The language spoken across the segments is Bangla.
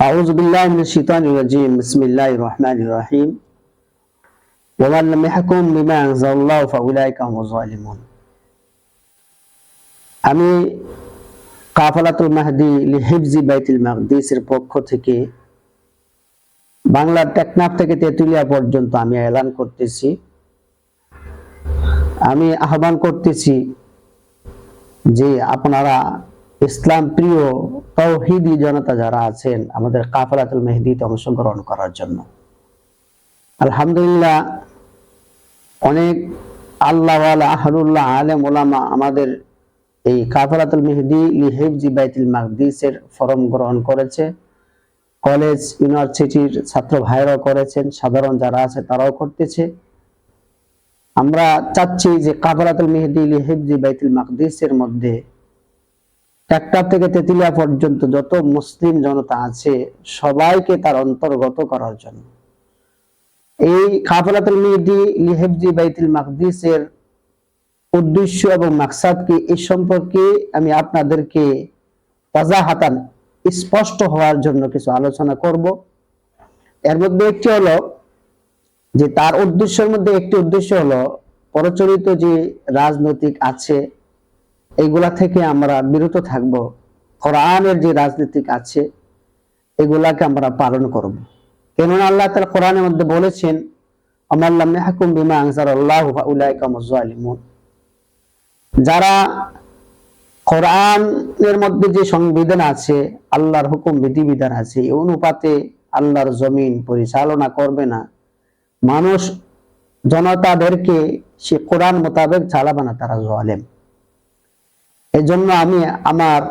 أعوذ بالله من الشيطان الرجيم بسم الله الرحمن الرحيم ومن لم يحكم بما أنزل الله فأولئك هم الظالمون আমি কাফালাতুল মাহদি লিহিবজি বাইতুল মাকদিসের পক্ষ থেকে বাংলার টেকনাফ থেকে তেঁতুলিয়া পর্যন্ত আমি এলান করতেছি আমি আহ্বান করতেছি যে আপনারা ইসলাম প্রিয় তৌহিদি জনতা যারা আছেন, আমাদের কাফালাতুল মেহদিতে অংশগ্রহণ করার জন্য। আলহামদুলিল্লাহ, অনেক আল্লাহওয়ালা আহরুল্লাহ আলেম ওলামা আমাদের এই কাফালাতুল মেহদি লিহেবজি বাইতুল মাকদিসের ফরম গ্রহণ করেছে। কলেজ, ইউনিভার্সিটির ছাত্র ভাইরাও করেছেন, সাধারণ যারা আছে তারাও করতেছে। আমরা চাচ্ছি যে কাফালাতুল মেহদি লিহেবজি বাইতুল মাকদিসের মধ্যে একটা থেকে তেতুলিয়া পর্যন্ত যত মুসলিম জনতা আছে, সবাইকে তার অন্তর্গত করার জন্য। এই কাফালাতুল মেহদি লিহেবজি বাইতুল মাকদিসের উদ্দেশ্য এবং মাকসাদ কি? এই সম্পর্কে আমি আপনাদেরকে ওয়াজাহাতান স্পষ্ট হওয়ার জন্য কিছু আলোচনা করব। এর মধ্যে একটি হলো যে, তার উদ্দেশ্যের মধ্যে একটি উদ্দেশ্য হলো, প্রচলিত যে রাজনৈতিক আছে এগুলা থেকে আমরা বিরত থাকব। কোরআনের যে রাজনীতিক আছে, এগুলাকে আমরা পালন করব। কেননা আল্লাহ তাআলা কোরআনের মধ্যে বলেছেন যারা কোরআনের মধ্যে যে সংবিধান আছে, আল্লাহর হুকুম, বিধিবিধান আছে, এই অনুপাতে আল্লাহর জমিন পরিচালনা করবে না। মানুষ, জনতাদেরকে সে কোরআন মোতাবেক চালাবে না, তারা জালেম। এই জন্য আমি আমার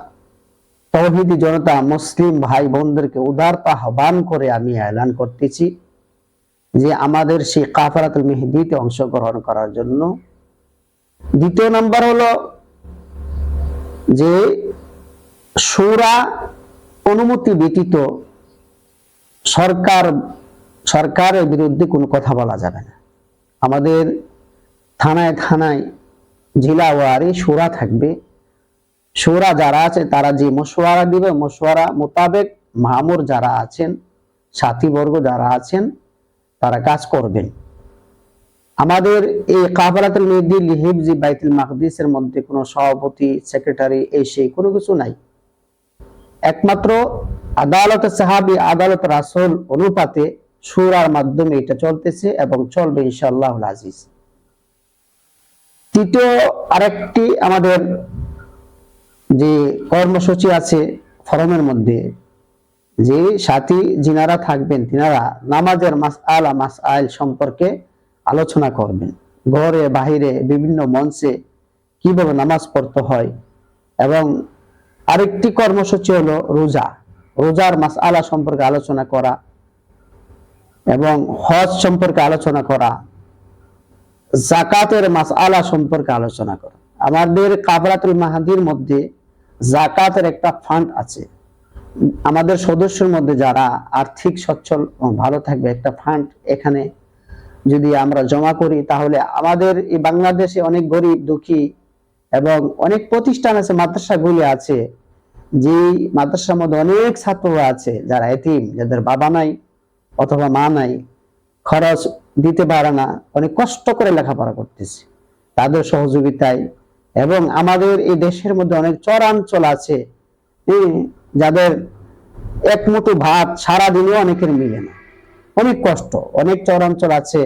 তৌহিদি জনতা, মুসলিম ভাই বোনদেরকে উদারতা আহ্বান করে আমি এলান করতেছি যে আমাদের সেই কাফারাতুল মেহেদিতে অংশগ্রহণ করার জন্য। দ্বিতীয় নাম্বার হলো যে সুরা অনুমতি ব্যতীত সরকার, সরকারের বিরুদ্ধে কোনো কথা বলা যাবে না। আমাদের থানায় থানায়, জেলা ওয়ারি সুরা থাকবে। সুরা যারা আছে, তারা যে মশওয়ারা দিবে, মশওয়ারা মোতাবেক মামুর যারা আছেন, সাথীবর্গ যারা আছেন, তারা কাজ করবেন। আমাদের এই কাফালাতুল মেহদি লিহিবজি বাইতুল মাকদিসের মধ্যে কোনো সভাপতি, সেক্রেটারি, এই সেই কোনো কিছু নাই। একমাত্র আদালত সাহাবি, আদালত রাসূল অনুপাতে সুরার মাধ্যমে এটা চলতেছে এবং চলবে ইনশাআল্লাহ আজিজ। তৃতীয় আরেকটি আমাদের যে কর্মসূচি আছে ফরমের মধ্যে, যে সাথী যিনারা থাকবেন, তিনারা নামাজের মাস আলা মাস আইল সম্পর্কে আলোচনা করবেন। ঘরে, বাহিরে, বিভিন্ন মঞ্চে কীভাবে নামাজ পড়তে হয় এবং আরেকটি কর্মসূচি হলো রোজা। রোজার মাস আলা সম্পর্কে আলোচনা করা এবং হজ সম্পর্কে আলোচনা করা, জাকাতের মাস আলা সম্পর্কে আলোচনা করা। আমাদের কাবরাতুল মাহাদির মধ্যে জাকাতের একটা ফান্ড আছে। আমাদের সদস্যের মধ্যে যারা আর্থিক সচ্ছল ভালো থাকবে, একটা ফান্ড এখানে যদি আমরা জমা করি, তাহলে আমাদের এই বাংলাদেশে অনেক গরিব, দুঃখী এবং অনেক প্রতিষ্ঠান আছে, মাদ্রাসাগুলি আছে যে মাদ্রাসার মধ্যে অনেক ছাত্ররা আছে, যারা এতিম, যাদের বাবা নাই অথবা মা নাই, খরচ দিতে পারে না, অনেক কষ্ট করে লেখাপড়া করতেছে। তাদের সহযোগিতায় এবং আমাদের এই দেশের মধ্যে অনেক চরাঞ্চল আছে হ্যাঁ, যাদের এক মুঠো ভাত সারা দিনেও অনেকের মিলে না। অনেক কষ্ট অনেক চরাঞ্চল আছে।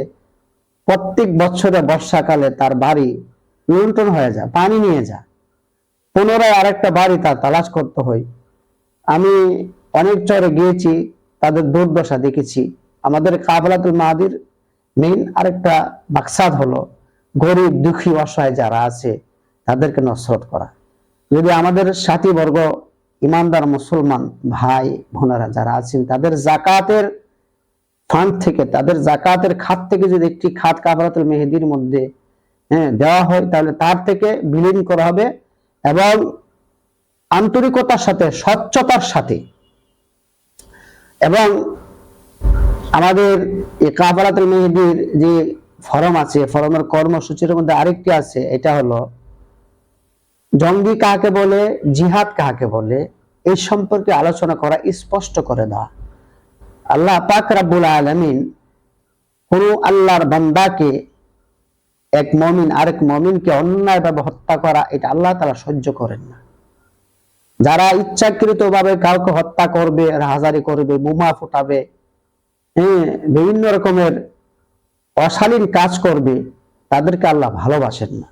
প্রত্যেক বছরে বর্ষাকালে তার বাড়ি লুণ্ঠন হয়ে যায় পানি নিয়ে যায়। পুনরায় আরেকটা বাড়ি তার তালাশ করতে হয়। আমি অনেক চরে গিয়েছি তাদের দুর্দশা দেখেছি। আমাদের কাবলাতুল মাহাদির মেইন আরেকটা মাকসাদ হলো গরিব দুঃখী অসহায় যারা আছে তাদেরকে নসরত করা। যদি আমাদের সাথী বর্গ ইমানদার মুসলমান ভাই, বোনেরা যারা আছেন, তাদের জাকাতের ফান্ড থেকে, তাদের জাকাতের খাত থেকে যদি একটি খাত কাবরাতুল মেহেদির মধ্যে হ্যাঁ দেওয়া হয়, তাহলে তার থেকে বিলীন করা হবে এবং আন্তরিকতার সাথে, স্বচ্ছতার সাথে এবং আমাদের এই কাফারাতুল মেহেদির যে ফরম আছে, ফরমের কর্মসূচির মধ্যে আরেকটি আছে, এটা হলো জঙ্গি কাকে বলে, জিহাদ কাকে বলে, এই সম্পর্কে আলোচনা করা স্পষ্ট করে দেওয়া। আল্লাহ পাক রাব্বুল আলামিন কোন আল্লাহর বান্দাকে এক মমিন আরেক মমিনকে অন্যায়ভাবে হত্যা করা, এটা আল্লাহ তারা সহ্য করেন না। যারা ইচ্ছাকৃত ভাবে কাউকে হত্যা করবে, রাহাজারি করবে, বোমা ফুটাবে হ্যাঁ বিভিন্ন রকমের অশালীন কাজ করবে, তাদেরকে আল্লাহ ভালোবাসেন না।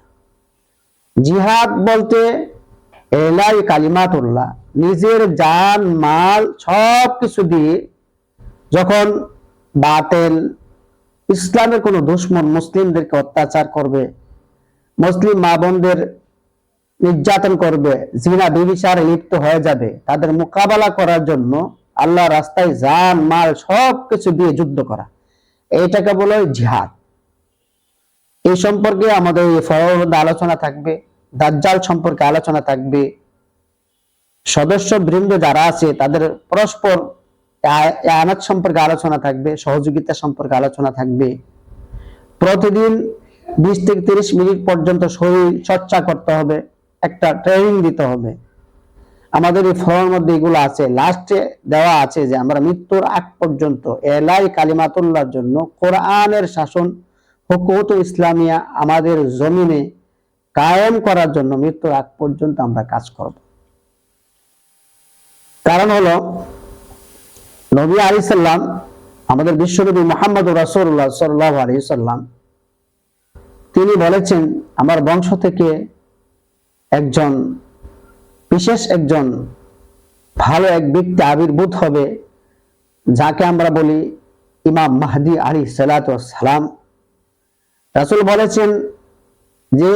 জিহাদ বলতে এলাই কালিমাতুল্লাহ। নিজের জান, মাল সব কিছু দিয়ে যখন বাতেল, ইসলামের কোন দুশ্মন মুসলিমদেরকে অত্যাচার করবে, মুসলিম মা বোনদের নির্যাতন করবে, জিনা, বিবিচারে লিপ্ত হয়ে যাবে, তাদের মোকাবেলা করার জন্য আল্লাহ রাস্তায় জান, মাল সব কিছু দিয়ে যুদ্ধ করা। এইটাকে বলে জিহাদ। এই সম্পর্কে আমাদের এই মধ্যে আলোচনা থাকবে। দাজ্জাল সম্পর্কে আলোচনা থাকবে। সদস্য বৃন্দ যারা আছে, তাদের পরস্পর আ- আয়ানাত সম্পর্কে আলোচনা থাকবে, সহযোগিতা সম্পর্কে আলোচনা থাকবে। প্রতিদিন বিশ থেকে তিরিশ মিনিট পর্যন্ত শরীর চর্চা করতে হবে, একটা ট্রেনিং দিতে হবে। আমাদের এই ফর্মের মধ্যে এগুলো আছে। লাস্টে দেওয়া আছে যে, আমরা মৃত্যুর আগ পর্যন্ত এলাই কালিমাতুল্লাহর জন্য কোরআনের শাসন হুকুমত ইসলামিয়া আমাদের জমিনে কায়েম করার জন্য মৃত্যুর আগ পর্যন্ত আমরা কাজ করব। কারণ হলো, নবী আলী সাল্লাম আমাদের বিশ্বনবী মোহাম্মদ রাসুল্লাহ সাল্লাহ আলী সাল্লাম, তিনি বলেছেন, আমার বংশ থেকে একজন, বিশেষ একজন ভালো এক ব্যক্তি আবির্ভূত হবে, যাকে আমরা বলি ইমাম মাহদি আলী সালাত সালাম। রাসুল বলেছেন যে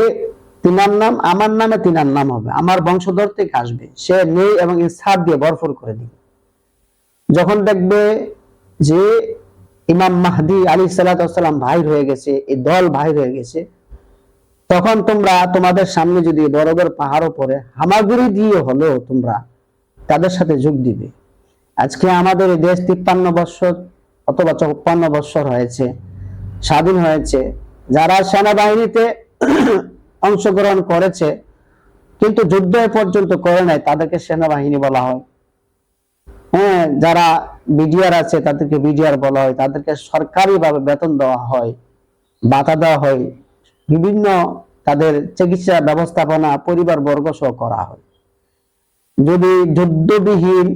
তিনার নাম, আমার নামে তিনার নাম হবে। আমার বংশধর থেকে আসবে। সে নেই এবং ইনসাফ দিয়ে ভরপুর করে দিবে। যখন দেখবে যে ইমাম মাহদি আলী সালাতাম ভাই হয়ে গেছে এই দল ভাই হয়ে গেছে, তখন তোমরা তোমাদের সামনে যদি বড় পাহাড়ও পড়ে, হামাগুড়ি দিয়ে হলেও তোমরা তাদের সাথে যোগ দিবে। আজকে আমাদের দেশ তিপ্পান্ন বৎসর অথবা চৌপান্ন বৎসর হয়েছে, স্বাধীন হয়েছে। যারা সেনাবাহিনীতে অংশগ্রহণ করেছে, কিন্তু যুদ্ধ এ পর্যন্ত করে নাই, তাদেরকে সেনাবাহিনী বলা হয়। হ্যাঁ যারা বিডিআর আছে, তাদেরকে বিডিআর বলা হয়, তাদেরকে সরকারি ভাবে বেতন দেওয়া হয় বাধা দেওয়া হয়, বিভিন্ন তাদের চিকিৎসা ব্যবস্থাপনা পরিবার বর্গ সহ করা হয়। যদি যুদ্ধবিহীন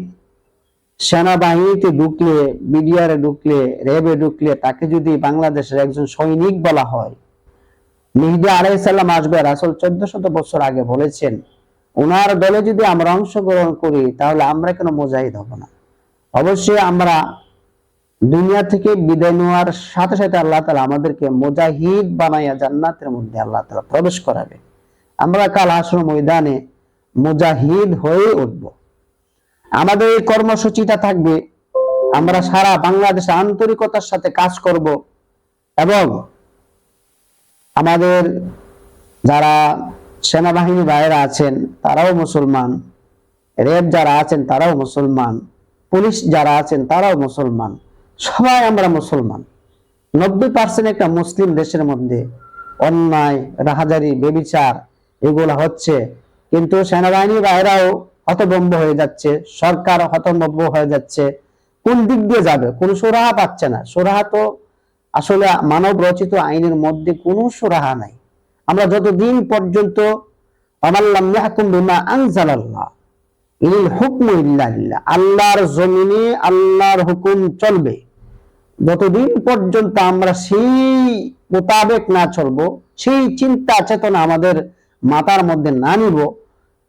সেনাবাহিনীতে ঢুকলে, বিডিআরে ঢুকলে, র্যাবে ঢুকলে, তাকে যদি বাংলাদেশের একজন সৈনিক বলা হয় মিহিদি আলাইসাল্লাম আসবে, রাসুল চোদ্দ শত বছর আগে বলেছেন ওনার দলে যদি আমরা অংশগ্রহণ করি, তাহলে আমরা কেন মুজাহিদ হব না? অবশ্যই আমরা দুনিয়া থেকে বিদায় নেওয়ার সাথে সাথে আল্লাহ তালা আমাদেরকে মুজাহিদ বানাইয়া জান্নাতের মধ্যে আল্লাহ তালা প্রবেশ করাবে। আমরা কাল আসর ময়দানে মুজাহিদ হয়ে উঠব। আমাদের এই কর্মসূচিটা থাকবে, আমরা সারা বাংলাদেশে আন্তরিকতার সাথে কাজ করব এবং আমাদের যারা সেনাবাহিনী বাইরে আছেন, তারাও মুসলমান। রেব যারা আছেন, তারাও মুসলমান। পুলিশ যারা আছেন, তারাও মুসলমান। সবাই আমরা মুসলমান। নব্বই পার্সেন্ট একটা মুসলিম দেশের মধ্যে অন্যায়, রাহাজারি, বেবিচার এগুলো হচ্ছে। কিন্তু সেনাবাহিনী বাইরাও হতভম্ব হয়ে যাচ্ছে, সরকার হতভম্ব হয়ে যাচ্ছে। কোন দিক দিয়ে যাবে? কোন সুরাহা পাচ্ছে না। সুরাহা তো আসলে মানব রচিত আইনের মধ্যে কোনো সুরাহা নাই। আমরা যতদিন পর্যন্ত আল্লাহর জমিনে আল্লাহর হুকুম চলবে, যতদিন পর্যন্ত আমরা সেই মোতাবেক না চলবো, সেই চিন্তা চেতনা আমাদের মাতার মধ্যে না নিব,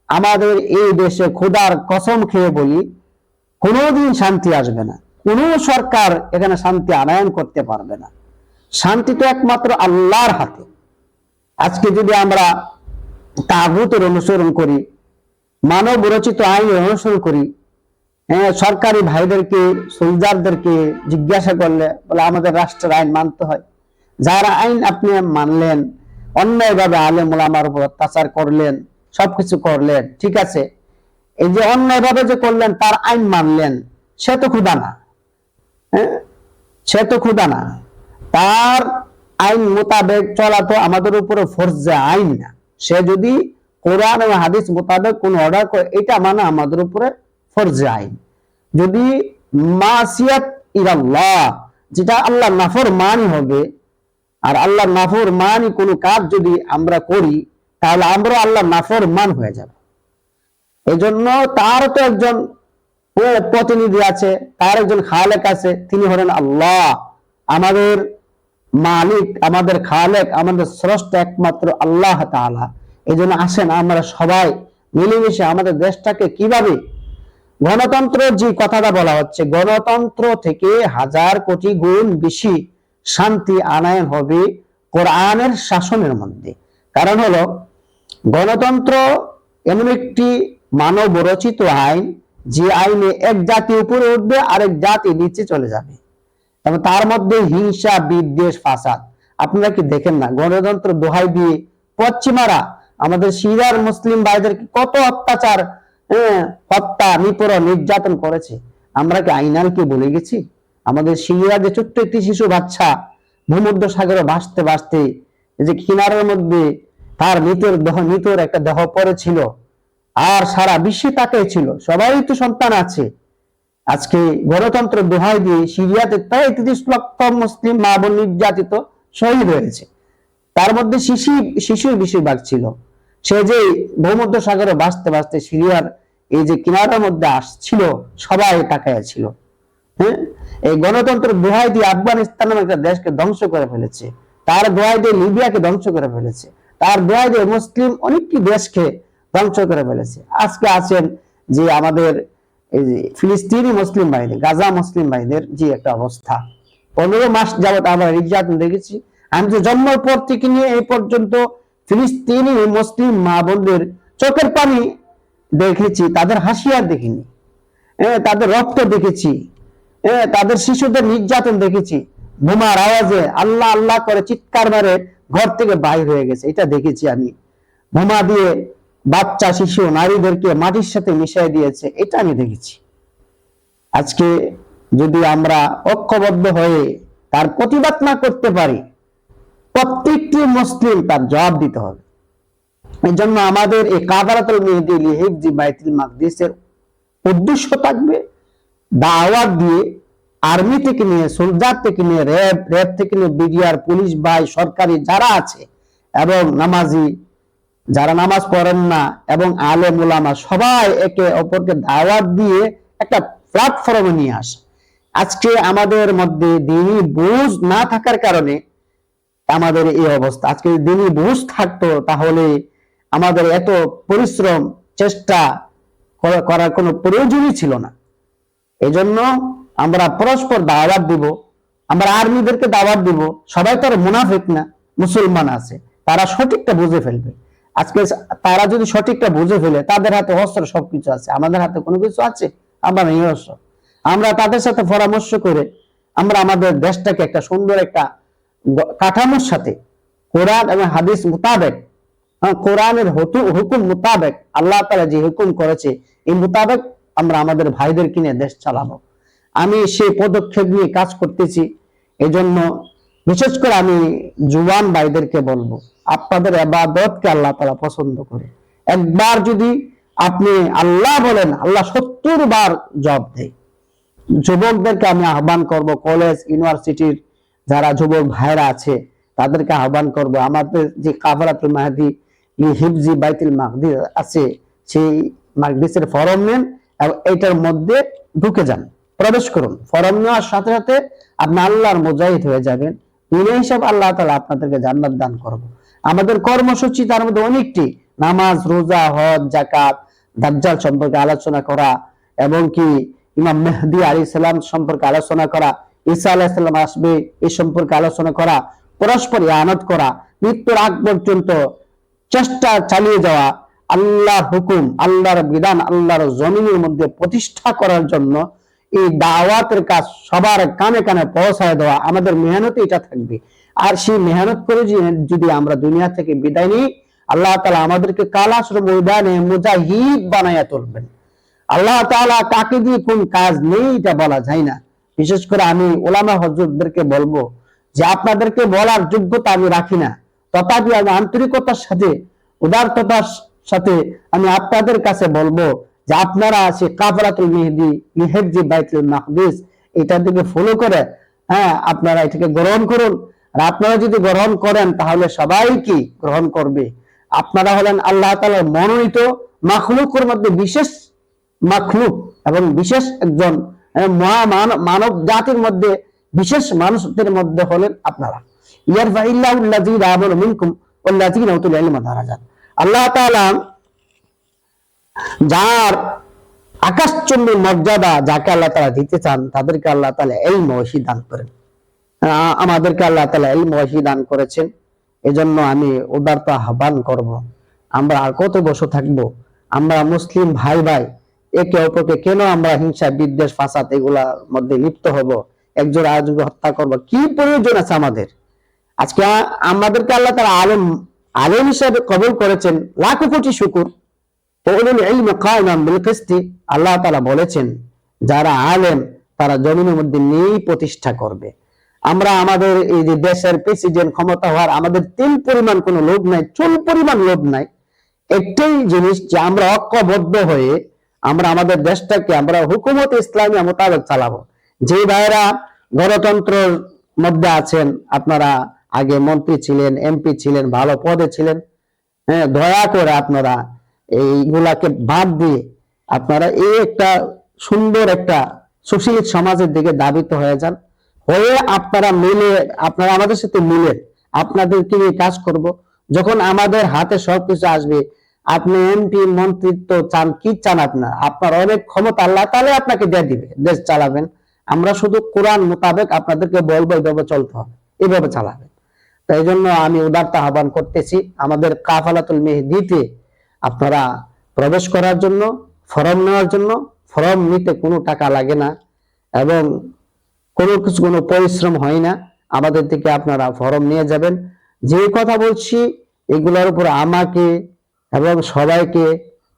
আমাদের এই দেশে খোদার কসম খেয়ে বলি, কোনোদিন শান্তি আসবে না। কোনো সরকার এখানে শান্তি আনয়ন করতে পারবে না। শান্তি তো একমাত্র আল্লাহর হাতে। আজকে যদি আমরা তাগুতের অনুসরণ করি মানব রচিত আইনের অনুসরণ করি হ্যাঁ সরকারি ভাইদেরকে, সোলজারদেরকে জিজ্ঞাসা করলে বলে আমাদের রাষ্ট্রের আইন মানতে হয়। যার আইন আপনি মানলেন, অন্যায়ভাবে আলেম ওলামার উপর অত্যাচার করলেন, সবকিছু করলেন, ঠিক আছে? এই যে অন্যায়ভাবে যে করলেন, তার আইন মানলেন, সে তো ক্ষুদা না। হ্যাঁ? সে তো ক্ষুদা না। তার আইন মোতাবেক চলা তো আমাদের উপরে ফরজে আইন না। সে যদি কোরআন এবং হাদিস মোতাবেক কোন অর্ডার করে, এটা মানা আমাদের উপরে ফরজে আইন। যদি মাসিয়াত ইরাল্লাহ যেটা আল্লাহ নাফর মানি হবে, আর আল্লাহ নাফর মানি কোনো কাজ যদি আমরা করি, তাহলে আমরা আল্লাহ নাফর মান হয়ে যাব। এজন্য তার তো একজন প্রতিনিধি আছে, তার একজন খালেক আছে, তিনি হলেন আল্লাহ। আমাদের মালিক, আমাদের খালেক, আমাদের স্রষ্ট একমাত্র আল্লাহ তাআলা। এই জন্য আসেন আমরা সবাই মিলেমিশে আমাদের দেশটাকে কীভাবে গণতন্ত্র যে কথাটা বলা হচ্ছে, গণতন্ত্র থেকে হাজার কোটি গুণ বেশি শান্তি আনায়ন হবে কোরআনের শাসনের মধ্যে। কারণ হলো, গণতন্ত্র এমন একটি মানব রচিত আইন যে আইনে এক জাতি উপরে উঠবে আরেক জাতি নিচে চলে যাবে। এবং তার মধ্যে হিংসা বিদ্বেষ ফাসাদ। আপনারা কি দেখেন না? গণতন্ত্র দোহাই দিয়ে পশ্চিমারা আমাদের সিরিয়ার মুসলিম ভাইদেরকে কত অত্যাচার হ্যাঁ, হত্যা নিপীড়ন নির্যাতন করেছে। আমরা কি আইনালকে বলে গেছি? আমাদের সিরিয়া যে ছোট্ট একটি শিশু বাচ্চা ভূমধ্য সাগরে ভাসতে ভাসতে যে কিনারের মধ্যে তার মৃতের দেহ মৃতর একটা দেহ পড়ে ছিল আর সারা বিশ্বে তাকে ছিল। সবাই তো সন্তান আছে। আজকে গণতন্ত্র দোহাই দিয়ে সিরিয়াতে প্রায় তিরিশ লক্ষ মুসলিম মা বোন নির্যাতিত শহীদ হয়েছে। তার মধ্যে শিশু, শিশুর বেশিরভাগ ছিল। সে যে ভূমধ্য সাগরে বাঁচতে বাঁচতে সিরিয়ার এই যে কিনারার মধ্যে আসছিল, সবাই তাকায় ছিল। হ্যাঁ? এই গণতন্ত্র দোহাই দিয়ে আফগানিস্তান নামে একটা দেশকে ধ্বংস করে ফেলেছে। তার দোহাই দিয়ে লিবিয়াকে ধ্বংস করে ফেলেছে। তার দোহাই দিয়ে মুসলিম অনেকটি দেশকে ধ্বংস করে ফেলেছে। আজকে আছেন যে আমাদের ফিলিস্তিনি মুসলিম ভাইদের গাজা মুসলিম ভাইদের যে একটা অবস্থা। পনেরো মাস যাবত আমরা নির্যাতন দেখেছি। আমি তো জন্মের পর থেকে নিয়ে এই পর্যন্ত ফিলিস্তিনি মুসলিম মা বোনদের চোখের পানি দেখেছি, তাদের হাসিয়ার দেখিনি। তাদের রক্ত দেখেছি। তাদের শিশুদের নির্যাতন দেখেছি। বোমার আওয়াজে আল্লাহ আল্লাহ করে চিৎকার মারে ঘর থেকে বাইর হয়ে গেছে। এটা দেখেছি আমি। বোমা দিয়ে বাচ্চা, শিশু, নারীদেরকে মাটির সাথে মিশিয়ে দিয়েছে, এটা আমি দেখেছি। আজকে যদি আমরা ঐক্যবদ্ধ হয়ে তার প্রতিবাদ না করতে পারি, প্রত্যেকটি মুসলিম তার জবাব দিতে হবে। এই জন্য আমাদের এই কাবারাতুল মেহেদি লিহিবজি বাইতুল মাকদিসের উদ্দেশ্য থাকবে দাওয়াত দিয়ে আর্মি থেকে নিয়ে, সোলজার থেকে নিয়ে, র্যাব র্যাব থেকে নিয়ে, বিডিআর, পুলিশ বাই সরকারি যারা আছে এবং নামাজি যারা নামাজ পড়েন না এবং আলে মুলামা সবাই একে অপরকে দাওয়াত দিয়ে একটা প্ল্যাটফর্মে নিয়ে আসে। আজকে আমাদের মধ্যে দিনই বুঝ না থাকার কারণে আমাদের এই অবস্থা। আজকে দিনই বুঝ থাকতো, তাহলে আমাদের এত পরিশ্রম, চেষ্টা করার কোনো প্রয়োজনই ছিল না। এজন্য আমরা পরস্পর দাওয়াত দিব, আমরা আর্মিদেরকে দাওয়াত দিব। সবাই তো আর মুনাফিক না, মুসলমান আছে। তারা সঠিকটা বুঝে ফেলবে। আজকে তারা যদি সঠিকটা বুঝে ফেলে তাদের হাতে অস্ত্র সবকিছু আছে আমাদের হাতে কোনো কিছু আছে? আমরা অস্ত্র। আমরা তাদের সাথে পরামর্শ করে আমরা আমাদের দেশটাকে একটা সুন্দর একটা কাঠামোর সাথে কোরআন এবং হাদিস মোতাবেক হ্যাঁ, কোরআনের হুকুম মোতাবেক আল্লাহ তালা যে হুকুম করেছে এই মোতাবেক আমরা আমাদের ভাইদের কিনে দেশ চালাবো। আমি সেই পদক্ষেপ নিয়ে কাজ করতেছি। এজন্য বিশেষ করে আমি জুয়ান ভাইদেরকে বলব, আপনাদের আবাদতকে আল্লাহ তালা পছন্দ করে। একবার যদি আপনি আল্লাহ বলেন, আল্লাহ সত্তর বার জব দেয়। যুবকদেরকে আমি আহ্বান করব, কলেজ, ইউনিভার্সিটির যারা যুবক ভাইরা আছে, তাদেরকে আহ্বান করব, আমাদের যে কাফারাতুল মাহদি হিফজি বাইতুল মাহদি আছে, সেই মাকদিসের ফরম নেন এবং এটার মধ্যে ঢুকে যান, প্রবেশ করুন। ফরম নেওয়ার সাথে সাথে আপনি আল্লাহর মুজাহিদ হয়ে যাবেন। এই হিসাব আল্লাহ তালা আপনাদেরকে জান্নাত দান করব। আমাদের কর্মসূচি তার মধ্যে অনেকটি। নামাজ, রোজা, হজ জাকাত দাজ্জাল সম্পর্কে আলোচনা করা এবং কি ইমাম মেহদি আলী সালাম সম্পর্কে আলোচনা করা, ঈসা আলাহিসাল্লাম আসবে এ সম্পর্কে আলোচনা করা, পরস্পর আনত করা, মৃত্যুর আগ পর্যন্ত চেষ্টা চালিয়ে যাওয়া, আল্লাহর হুকুম, আল্লাহর বিধান, আল্লাহর জমিনের মধ্যে প্রতিষ্ঠা করার জন্য এই দাওয়াতের কাজ সবার কানে কানে পৌঁছায় দেওয়া, আমাদের মেহনতে এটা থাকবে। আর সেই মেহনত করে যদি আমরা দুনিয়া থেকে বিদায় নিই, আল্লাহ তালা আমাদেরকে কালাসর ময়দানে মুজাহিদ বানাইয়া তুলবেন। আল্লাহ তাআলা কাকে দিয়ে কোন কাজ নেই এটা বলা যায় না। বিশেষ করে আমি ওলামা হজরতদেরকে বলব যে আপনাদেরকে বলার যোগ্যতা আমি রাখি না। তথাপি আমি আন্তরিকতার সাথে, উদারতার সাথে আমি আপনাদের কাছে বলব যে আপনারা আছে কাফরাতুল মেহেদি লিহেবজি বাইতুল মাকদিস এটা দিকে ফলো করে হ্যাঁ আপনারা এটাকে গ্রহণ করুন। আর আপনারা যদি গ্রহণ করেন তাহলে সবাই কি গ্রহণ করবে? আপনারা হলেন আল্লাহ তাআলার মনোনীত মাখলুকের মধ্যে বিশেষ মাখলুক এবং বিশেষ একজন আহ, মহা মানব জাতির মধ্যে বিশেষ মানুষদের মধ্যে হলেন আপনারা। ইয়ারফাইল্লাহুল্লাযীনা আমানু মিনকুম ওয়াল্লাযীনা উতুল ইলমা দারাজাত। আল্লাহ তাআলা যার আকাশচুম্বী মর্যাদা যাকে আল্লাহ তাআলা দিতে চান, তাদেরকে আল্লাহ তাআলা এই মহসি দান করেন। আমাদেরকে আল্লাহ তাআলা এই মহসি দান করেছেন। এজন্য আমি উদারত আহ্বান করব। আমরা আর কত বছর থাকব? আমরা মুসলিম ভাই ভাই, একে অপরকে কেন আমরা হিংসা, বিদ্বেষ, ফাসাদ এগুলার মধ্যে লিপ্ত হব? একজন আরেকজনকে হত্যা করব। কি প্রয়োজন আছে আমাদের? আজকে আমাদেরকে আল্লাহ তারা আলেম আলেম হিসাবে কবল করেছেন। লাখো কোটি শুকুর। আল্লাহ বলেছেন, যারা আলেম, তারা জমিনের মধ্যে নেই প্রতিষ্ঠা করবে। আমরা আমাদের এই যে দেশের প্রেসিডেন্ট ক্ষমতা হওয়ার আমাদের তিল পরিমাণ কোনো লোভ নাই, চুল পরিমাণ লোভ নাই। একটাই জিনিস যে আমরা ঐক্যবদ্ধ হয়ে আমরা আমাদের দেশটাকে আমরা হুকুমত ইসলামী মোতাবেক চালাবো। যে ভাইরা গণতন্ত্রের মধ্যে আছেন, আপনারা আগে মন্ত্রী ছিলেন, এমপি ছিলেন, ভালো পদে ছিলেন হ্যাঁ দয়া করে আপনারা এইগুলাকে বাদ দিয়ে আপনারা এই একটা সুন্দর একটা সুশীল সমাজের দিকে দাবিত হয়ে যান। হয়ে আপনারা মিলে, আপনারা আমাদের সাথে মিলে আপনাদেরকে নিয়ে কাজ করব। যখন আমাদের হাতে সবকিছু আসবে, আপনি এমপি মন্ত্রিত্ব চান, কি চান আপনার? আপনার অনেক ক্ষমতা আল্লাহ তাহলে আপনাকে দিয়ে দিবে, দেশ চালাবেন। আমরা শুধু কোরআন মোতাবেক আপনাদেরকে বলব, এইভাবে চলতে হবে, এইভাবে চালাবেন। তাই জন্য আমি উদারতা আহ্বান করতেছি, আমাদের কাফালাতুল মেহদিতে আপনারা প্রবেশ করার জন্য, ফর্ম নেওয়ার জন্য, ফর্ম নিতে কোনো টাকা লাগে না এবং কোনো কিছু, কোনো পরিশ্রম হয় না। আমাদের থেকে আপনারা ফর্ম নিয়ে যাবেন। যে কথা বলছি, এগুলোর উপর আমাকে এবং সবাইকে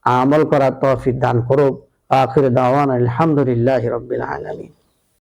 আমল করার তৌফিক দান করুক। আখির দাওয়ান আলহামদুলিল্লাহ রবিল আলামিন।